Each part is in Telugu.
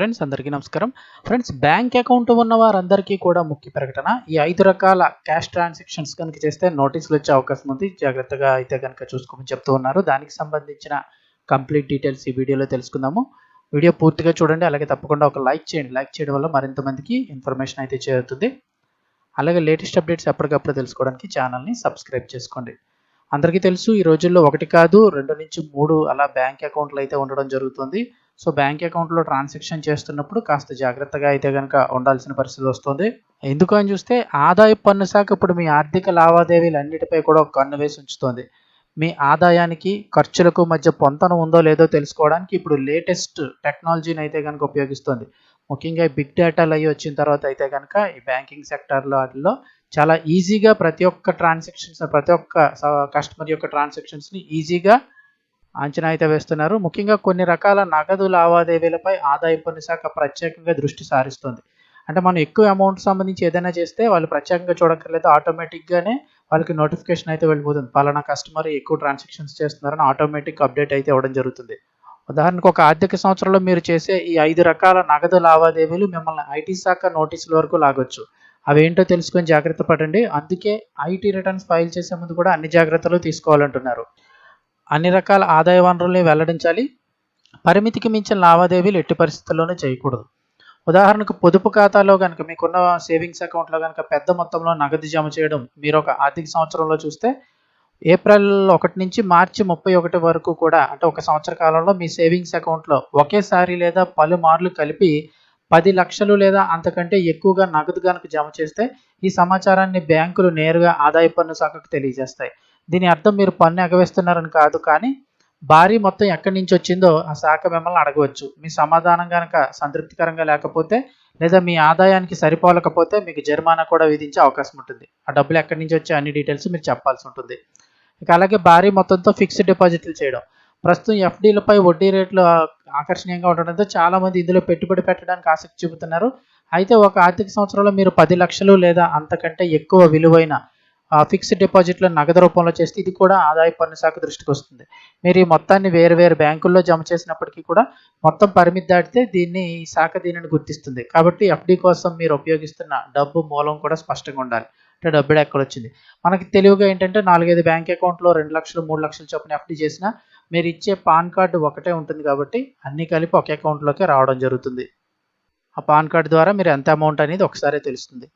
ఫ్రెండ్స్ అందరికీ నమస్కారం. ఫ్రెండ్స్ బ్యాంక్ అకౌంట్ ఉన్న వారందరికీ కూడా ముఖ్య ప్రకటన. ఈ ఐదు రకాల క్యాష్ ట్రాన్సాక్షన్స్ కనుక చేస్తే నోటీసులు వచ్చే అవకాశం ఉంది. జాగ్రత్తగా అయితే కనుక చూసుకోమని చెప్తూ ఉన్నారు. దానికి సంబంధించిన కంప్లీట్ డీటెయిల్స్ ఈ వీడియోలో తెలుసుకుందాము. వీడియో పూర్తిగా చూడండి. అలాగే తప్పకుండా ఒక లైక్ చేయండి. లైక్ చేయడం వల్ల మరింత మందికి ఇన్ఫర్మేషన్ అయితే చేరుతుంది. అలాగే లేటెస్ట్ అప్డేట్స్ ఎప్పటికప్పుడు తెలుసుకోవడానికి ఛానల్ని సబ్స్క్రైబ్ చేసుకోండి. అందరికీ తెలుసు ఈ రోజుల్లో ఒకటి కాదు రెండు నుంచి మూడు అలా బ్యాంక్ అకౌంట్లు అయితే ఉండడం జరుగుతుంది. సో బ్యాంక్ అకౌంట్లో ట్రాన్సాక్షన్ చేస్తున్నప్పుడు కాస్త జాగ్రత్తగా అయితే కనుక ఉండాల్సిన పరిస్థితి వస్తుంది. ఎందుకు అని చూస్తే ఆదాయ పన్ను శాఖ ఇప్పుడు మీ ఆర్థిక లావాదేవీలు అన్నిటిపై కూడా ఒక కన్ను వేసి ఉంచుతుంది. మీ ఆదాయానికి ఖర్చులకు మధ్య పొంతన ఉందో లేదో తెలుసుకోవడానికి ఇప్పుడు లేటెస్ట్ టెక్నాలజీని అయితే కనుక ఉపయోగిస్తుంది. ముఖ్యంగా బిగ్ డేటాలు అయ్యి వచ్చిన తర్వాత అయితే కనుక ఈ బ్యాంకింగ్ సెక్టార్లో వాటిలో చాలా ఈజీగా ప్రతి ఒక్క ట్రాన్సాక్షన్స్ ప్రతి ఒక్క కస్టమర్ యొక్క ట్రాన్సాక్షన్స్ని ఈజీగా అంచనా అయితే వేస్తున్నారు. ముఖ్యంగా కొన్ని రకాల నగదు లావాదేవీలపై ఆదాయ పన్ను శాఖ ప్రత్యేకంగా దృష్టి సారిస్తుంది. అంటే మనం ఎక్కువ అమౌంట్ సంబంధించి ఏదైనా చేస్తే వాళ్ళు ప్రత్యేకంగా చూడక్కర్లేదు. ఆటోమేటిక్గానే వాళ్ళకి నోటిఫికేషన్ అయితే వెళ్ళిపోతుంది. పలానా కస్టమర్ ఎక్కువ ట్రాన్సాక్షన్స్ చేస్తున్నారని ఆటోమేటిక్ అప్డేట్ అయితే ఇవ్వడం జరుగుతుంది. ఉదాహరణకు ఒక ఆర్థిక సంవత్సరంలో మీరు చేసే ఈ ఐదు రకాల నగదు లావాదేవీలు మిమ్మల్ని ఐటీ శాఖ నోటీసుల వరకు లాగొచ్చు. అవేంటో తెలుసుకొని జాగ్రత్త పడండి. అందుకే ఐటీ రిటర్న్స్ ఫైల్ చేసే ముందు కూడా అన్ని జాగ్రత్తలు తీసుకోవాలంటున్నారు. అన్ని రకాల ఆదాయ వనరుల్ని వెల్లడించాలి. పరిమితికి మించిన లావాదేవీలు ఎట్టి పరిస్థితుల్లోనూ చేయకూడదు. ఉదాహరణకు పొదుపు ఖాతాలో కనుక మీకున్న సేవింగ్స్ అకౌంట్లో కనుక పెద్ద మొత్తంలో నగదు జమ చేయడం మీరు ఒక ఆర్థిక సంవత్సరంలో చూస్తే ఏప్రిల్ ఒకటి నుంచి మార్చి ముప్పై ఒకటి వరకు కూడా అంటే ఒక సంవత్సర కాలంలో మీ సేవింగ్స్ అకౌంట్లో ఒకేసారి లేదా పలుమార్లు కలిపి పది లక్షలు లేదా అంతకంటే ఎక్కువగా నగదు కనుక జమ చేస్తే ఈ సమాచారాన్ని బ్యాంకులు నేరుగా ఆదాయ పన్ను శాఖకు తెలియజేస్తాయి. దీని అర్థం మీరు పన్ను ఎగవేస్తున్నారని కాదు కానీ భారీ మొత్తం ఎక్కడి నుంచి వచ్చిందో ఆ శాఖ మిమ్మల్ని అడగవచ్చు. మీ సమాధానం కనుక సంతృప్తికరంగా లేకపోతే లేదా మీ ఆదాయానికి సరిపోలకపోతే మీకు జరిమానా కూడా విధించే అవకాశం ఉంటుంది. ఆ డబ్బులు ఎక్కడి నుంచి వచ్చే అన్ని డీటెయిల్స్ మీరు చెప్పాల్సి ఉంటుంది. ఇక అలాగే భారీ మొత్తంతో ఫిక్స్డ్ డిపాజిట్లు చేయడం. ప్రస్తుతం ఎఫ్డీలపై వడ్డీ రేట్లు ఆకర్షణీయంగా ఉండడంతో చాలామంది ఇందులో పెట్టుబడి పెట్టడానికి ఆసక్తి చూపుతున్నారు. అయితే ఒక ఆర్థిక సంవత్సరంలో మీరు పది లక్షలు లేదా అంతకంటే ఎక్కువ విలువైన ఫిక్స్డ్ డిపాజిట్లో నగదు రూపంలో చేస్తే ఇది కూడా ఆదాయ పన్ను శాఖ దృష్టికి వస్తుంది. మీరు ఈ మొత్తాన్ని వేరు వేరు బ్యాంకుల్లో జమ చేసినప్పటికీ కూడా మొత్తం పరిమితి దాటితే దీన్ని ఈ శాఖ దీనిని గుర్తిస్తుంది. కాబట్టి ఎఫ్డి కోసం మీరు ఉపయోగిస్తున్న డబ్బు మూలం కూడా స్పష్టంగా ఉండాలి. అంటే డబ్బు ఎక్కడ వచ్చింది? మనకి తెలివిగా ఏంటంటే నాలుగైదు బ్యాంక్ అకౌంట్లో రెండు లక్షలు మూడు లక్షలు చొప్పున ఎఫ్డి చేసినా మీరు ఇచ్చే పాన్ కార్డు ఒకటే ఉంటుంది కాబట్టి అన్నీ కలిపి ఒక అకౌంట్లోకే రావడం జరుగుతుంది. ఆ పాన్ కార్డు ద్వారా మీరు ఎంత అమౌంట్ అనేది ఒకసారి తెలుస్తుంది.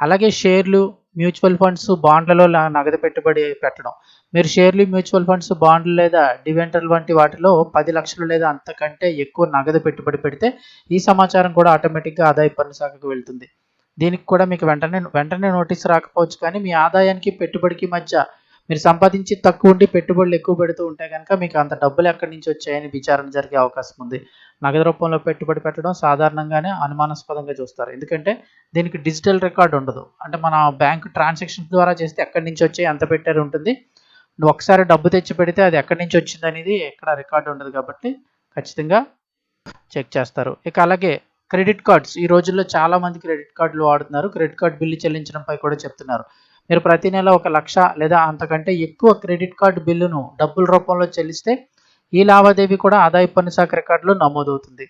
అలాగే షేర్లు మ్యూచువల్ ఫండ్స్ బాండ్లలో నగదు పెట్టుబడి పెట్టడం. మీరు షేర్లు మ్యూచువల్ ఫండ్స్ బాండ్లు లేదా డివెంటర్లు వంటి వాటిలో పది లక్షలు లేదా అంతకంటే ఎక్కువ నగదు పెట్టుబడి పెడితే ఈ సమాచారం కూడా ఆటోమేటిక్గా ఆదాయ పన్ను శాఖకు వెళ్తుంది. దీనికి కూడా మీకు వెంటనే వెంటనే నోటీస్ రాకపోవచ్చు కానీ మీ ఆదాయానికి పెట్టుబడికి మధ్య మీరు సంపాదించి తక్కువ ఉండి పెట్టుబడులు ఎక్కువ పెడుతూ ఉంటే కనుక మీకు అంత డబ్బులు ఎక్కడి నుంచి వచ్చాయని విచారణ జరిగే అవకాశం ఉంది. నగదు రూపంలో పెట్టుబడి పెట్టడం సాధారణంగానే అనుమానాస్పదంగా చూస్తారు. ఎందుకంటే దీనికి డిజిటల్ రికార్డ్ ఉండదు. అంటే మన బ్యాంక్ ట్రాన్సాక్షన్ ద్వారా చేస్తే ఎక్కడి నుంచి వచ్చాయి ఎంత పెట్టారు ఉంటుంది. నువ్వు ఒకసారి డబ్బు తెచ్చి పెడితే అది ఎక్కడి నుంచి వచ్చింది అనేది ఎక్కడ రికార్డు ఉండదు కాబట్టి ఖచ్చితంగా చెక్ చేస్తారు. ఇక అలాగే క్రెడిట్ కార్డ్స్. ఈ రోజుల్లో చాలా మంది క్రెడిట్ కార్డులు వాడుతున్నారు. క్రెడిట్ కార్డ్ బిల్లు చెల్లించడంపై కూడా చెప్తున్నారు. మీరు ప్రతి నెల ఒక లక్ష లేదా అంతకంటే ఎక్కువ క్రెడిట్ కార్డు బిల్లును డబ్బుల రూపంలో చెల్లిస్తే ఈ లావాదేవీ కూడా ఆదాయ పన్ను శాఖ రికార్డులో నమోదవుతుంది.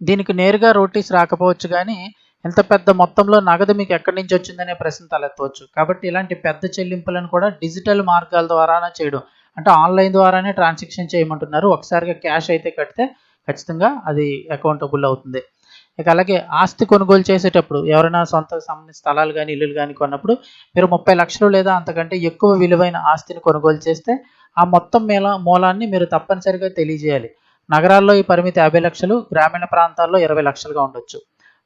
దీనికి నేరుగా నోటీస్ రాకపోవచ్చు కానీ ఎంత పెద్ద మొత్తంలో నగదు మీకు ఎక్కడి నుంచి వచ్చిందనే ప్రశ్న తలెత్తవచ్చు. కాబట్టి ఇలాంటి పెద్ద చెల్లింపులను కూడా డిజిటల్ మార్గాల ద్వారానే చేయడం. అంటే ఆన్లైన్ ద్వారానే ట్రాన్సాక్షన్ చేయమంటున్నారు. ఒకసారిగా క్యాష్ అయితే కడితే ఖచ్చితంగా అది అకౌంటబుల్ అవుతుంది. ఇక అలాగే ఆస్తి కొనుగోలు చేసేటప్పుడు ఎవరైనా సొంత సంబంధించిన స్థలాలు కానీ ఇల్లులు కానీ కొన్నప్పుడు మీరు ముప్పై లక్షలు లేదా అంతకంటే ఎక్కువ విలువైన ఆస్తిని కొనుగోలు చేస్తే ఆ మొత్తం మేళ మూలాన్ని మీరు తప్పనిసరిగా తెలియజేయాలి. నగరాల్లో ఈ పరిమితి యాభై లక్షలు గ్రామీణ ప్రాంతాల్లో ఇరవై లక్షలుగా ఉండొచ్చు.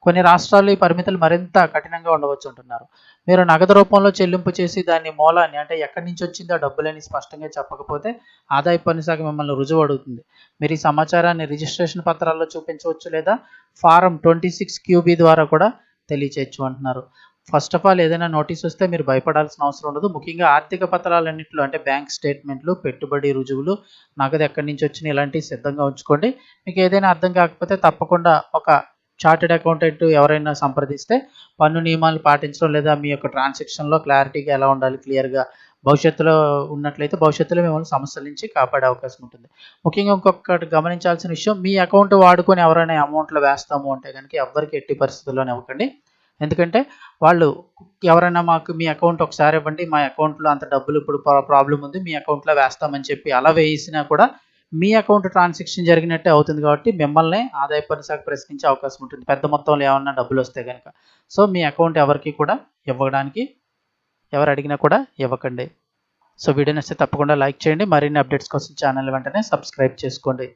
కొన్ని రాష్ట్రాల్లో ఈ పరిమితులు మరింత కఠినంగా ఉండవచ్చు అంటున్నారు. మీరు నగదు రూపంలో చెల్లింపు చేసి దాని మూలాన్ని అంటే ఎక్కడి నుంచి వచ్చిందో డబ్బులని స్పష్టంగా చెప్పకపోతే ఆదాయ పన్ను శాఖ మిమ్మల్ని రుజువు అడుగుతుంది. మీరు ఈ సమాచారాన్ని రిజిస్ట్రేషన్ పత్రాల్లో చూపించవచ్చు లేదా ఫారం ట్వంటీ సిక్స్ క్యూబీ ద్వారా కూడా తెలియచేయచ్చు అంటున్నారు. ఫస్ట్ ఆఫ్ ఆల్ ఏదైనా నోటీస్ వస్తే మీరు భయపడాల్సిన అవసరం ఉండదు. ముఖ్యంగా ఆర్థిక పత్రాలన్నింటిలో అంటే బ్యాంక్ స్టేట్మెంట్లు పెట్టుబడి రుజువులు నగదు ఎక్కడి నుంచి వచ్చిన ఇలాంటివి సిద్ధంగా ఉంచుకోండి. మీకు ఏదైనా అర్థం కాకపోతే తప్పకుండా ఒక చార్టెడ్ అకౌంటెంట్ ఎవరైనా సంప్రదిస్తే పన్ను నియమాలు పాటించడం లేదా మీ యొక్క ట్రాన్సాక్షన్లో క్లారిటీగా ఎలా ఉండాలి క్లియర్గా భవిష్యత్తులో ఉన్నట్లయితే భవిష్యత్తులో మిమ్మల్ని సమస్యల నుంచి కాపాడే అవకాశం ఉంటుంది. ముఖ్యంగా ఇంకొకటి గమనించాల్సిన విషయం మీ అకౌంట్ వాడుకొని ఎవరైనా అమౌంట్లో వేస్తాము అంటే కనుక ఎవరికి ఎట్టి పరిస్థితుల్లోనే ఇవ్వకండి. ఎందుకంటే వాళ్ళు ఎవరైనా మాకు మీ అకౌంట్ ఒకసారి ఇవ్వండి మా అకౌంట్లో అంత డబ్బులు ఇప్పుడు ప్రాబ్లం ఉంది మీ అకౌంట్లో వేస్తామని చెప్పి అలా వేసినా కూడా మీ అకౌంట్ ట్రాన్సాక్షన్ జరిగినట్టే అవుతుంది కాబట్టి మిమ్మల్ని ఆదాయ పన్ను శాఖ ప్రశ్నించే అవకాశం ఉంటుంది. పెద్ద మొత్తంలో ఏమన్నా డబ్బులు వస్తే కనుక సో మీ అకౌంట్ ఎవరికి కూడా ఇవ్వడానికి ఎవరు అడిగినా కూడా ఇవ్వకండి. సో వీడియో నచ్చితే తప్పకుండా లైక్ చేయండి. మరిన్ని అప్డేట్స్ కోసం ఛానల్ వెంటనే సబ్స్క్రైబ్ చేసుకోండి.